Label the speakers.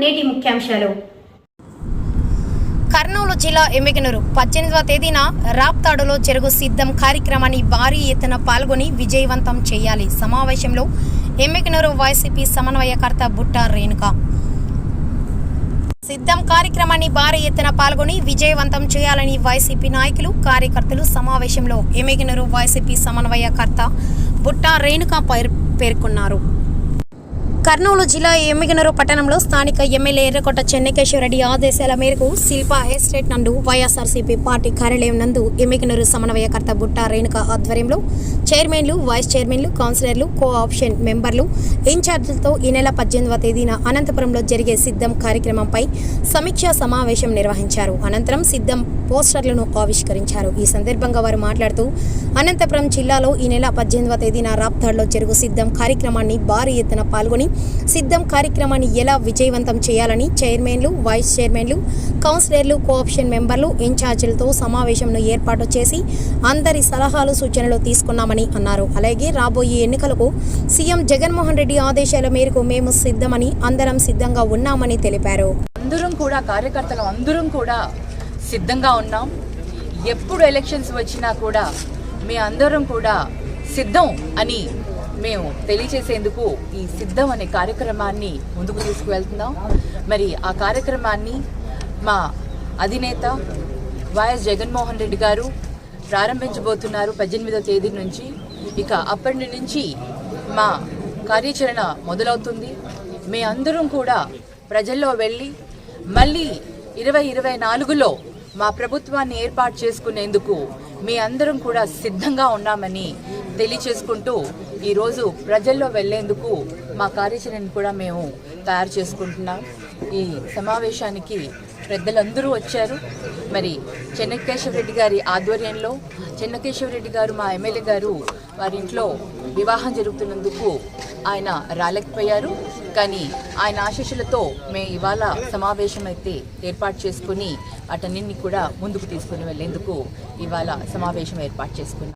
Speaker 1: నేటి ముఖ్యాంశాలు.
Speaker 2: కర్నూలు జిల్లా ఎమ్మిగనూరు పద్దెనిమిదవ తేదీన రాప్తాడులో జరుగు సిద్ధం కార్యక్రమాన్ని భారీ ఎత్తున పాల్గొని విజయవంతం చేయాలి సమావేశంలో ఎమ్మిగనూరు వైసీపీ సమన్వయకర్త బుట్టా రేణుక. సిద్ధం కార్యక్రమాన్ని భారీ ఎత్తున పాల్గొని విజయవంతం చేయాలని వైసీపీ నాయకులు కార్యకర్తలు సమావేశంలో ఎమ్మిగనూరు వైసీపీ సమన్వయకర్త బుట్ట రేణుక పేర్కొన్నారు. కర్నూలు జిల్లా ఎమ్మిగనూరు పట్టణంలో స్థానిక ఎమ్మెల్యే ఎర్రకొట్ట చెన్నకేశ్వరరెడ్డి ఆదేశాల మేరకు శిల్పా ఎస్టేట్ నందు వైఎస్ఆర్సీపీ పార్టీ కార్యాలయం నందు ఎమ్మిగనూరు సమన్వయకర్త బుట్ట రేణుక ఆధ్వర్యంలో చైర్మన్లు వైస్ చైర్మన్లు కౌన్సిలర్లు కో ఆప్షన్ మెంబర్లు ఇన్ఛార్జీలతో ఈ నెల పద్దెనిమిదవ తేదీన అనంతపురంలో జరిగే సిద్ధం కార్యక్రమంపై సమీక్షా సమావేశం నిర్వహించారు. అనంతరం సిద్ధం పోస్టర్లను ఆవిష్కరించారు. ఈ సందర్భంగా వారు మాట్లాడుతూ అనంతపురం జిల్లాలో ఈ నెల పద్దెనిమిదవ తేదీన రాప్తాడ్లో జరుగు సిద్ధం కార్యక్రమాన్ని భారీ ఎత్తున పాల్గొని సిద్ధం కార్యక్రమాన్ని ఎలా విజయవంతం చేయాలని చైర్మన్లు వైస్ చైర్మన్లు కౌన్సిలర్లు కోఆప్షన్ మెంబర్లు ఇన్ఛార్జీలతో సమావేశంను ఏర్పాటు చేసి అందరి సలహాలు సూచనలు తీసుకున్నామని అన్నారు. అలాగే రాబోయే ఎన్నికలకు సీఎం జగన్మోహన్ రెడ్డి ఆదేశాల మేరకు మేము సిద్ధమని అందరం సిద్ధంగా ఉన్నామని తెలిపారు.
Speaker 3: అందరం కూడా కార్యకర్తలు అందరం కూడా సిద్ధంగా ఉన్నాం. ఎప్పుడు ఎలక్షన్స్ వచ్చినా కూడా మీ అందరం కూడా సిద్ధం అని మేము తెలియచేసేందుకు ఈ సిద్ధం అనే కార్యక్రమాన్ని ముందుకు తీసుకువెళ్తున్నాం. మరి ఆ కార్యక్రమాన్ని మా అధినేత వైఎస్ జగన్మోహన్ రెడ్డి గారు ప్రారంభించబోతున్నారు పద్దెనిమిదో తేదీ నుంచి. ఇక అప్పటి నుంచి మా కార్యాచరణ మొదలవుతుంది. మీ అందరం కూడా ప్రజల్లో వెళ్ళి మళ్ళీ ఇరవై ఇరవై నాలుగులో మా ప్రభుత్వాన్ని ఏర్పాటు చేసుకునేందుకు మీ అందరం కూడా సిద్ధంగా ఉన్నామని తెలియచేసుకుంటూ ఈరోజు ప్రజల్లో వెళ్ళేందుకు మా కార్యాచరణను కూడా మేము తయారు చేసుకుంటున్నాం. ఈ సమావేశానికి పెద్దలందరూ వచ్చారు. మరి చెన్నకేశ్వరరెడ్డి గారి ఆధ్వర్యంలో చెన్నకేశ్వరరెడ్డి గారు మా ఎమ్మెల్యే గారు వారి ఇంట్లో వివాహం జరుగుతున్నందుకు ఆయన రాలేకపోయారు. కానీ ఆయన ఆశీస్సులతో మేము ఇవాళ సమావేశం అయితే ఏర్పాటు చేసుకుని అటన్నింటినీ కూడా ముందుకు తీసుకుని వెళ్ళేందుకు ఇవాళ సమావేశం ఏర్పాటు చేసుకున్నాం.